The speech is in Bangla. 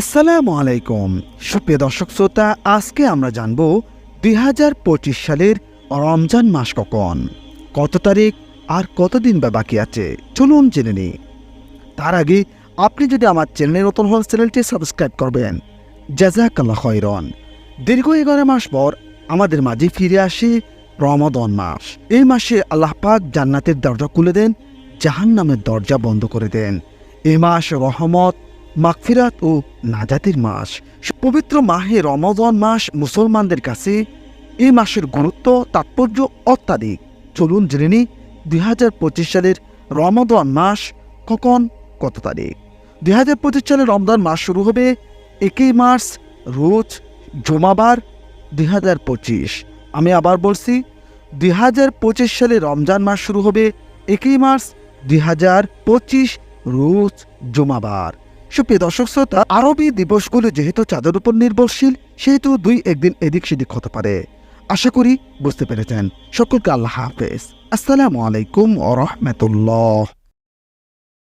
আসসালামু আলাইকুম। সুপ্রিয় দর্শক শ্রোতা, আজকে আমরা জানব দুই হাজার পঁচিশ সালের রমজান মাস কখন, কত তারিখ আর কতদিন বা বাকি আছে, চলুন জেনে নিই। তার আগে আপনি যদি আমার চ্যানেলে নতুন হন, চ্যানেলটি সাবস্ক্রাইব করবেন। জাজাকাল্লাহ খয়রন। দীর্ঘ এগারো মাস পর আমাদের মাঝে ফিরে আসে রমাদন মাস। এই মাসে আল্লাহ পাক জান্নাতের দরজা খুলে দেন, জাহান্নামের দরজা বন্ধ করে দেন। এ মাস রহমত মাগফিরাত ও নাজাতের মাস। পবিত্র মাহে রমজান মাস মুসলমানদের কাছে এই মাসের গুরুত্ব, তাৎপর্য অত্যাধিক। চলুন জেনে নিই, দুই সালের রমজান মাস কখন, কত তারিখ? দুই হাজার পঁচিশ সালের রমজান মাস শুরু হবে একই মার্চ, রোজ জমাবার, দুই হাজার পঁচিশ। আমি আবার বলছি, দুই হাজার পঁচিশ সালে রমজান মাস শুরু হবে একই মার্চ, দুই হাজার পঁচিশ, রোজ জুমাবার। সুপ্রিয় দর্শক শ্রোতা, আরবি দিবসগুলো যেহেতু চাঁদের উপর নির্ভরশীল, সেহেতু দুই একদিন এদিক সেদিক হতে পারে। আশা করি বুঝতে পেরেছেন। সকলকে আল্লাহ হাফেজ। আসসালামু আলাইকুম ও রহমতুল্লাহ।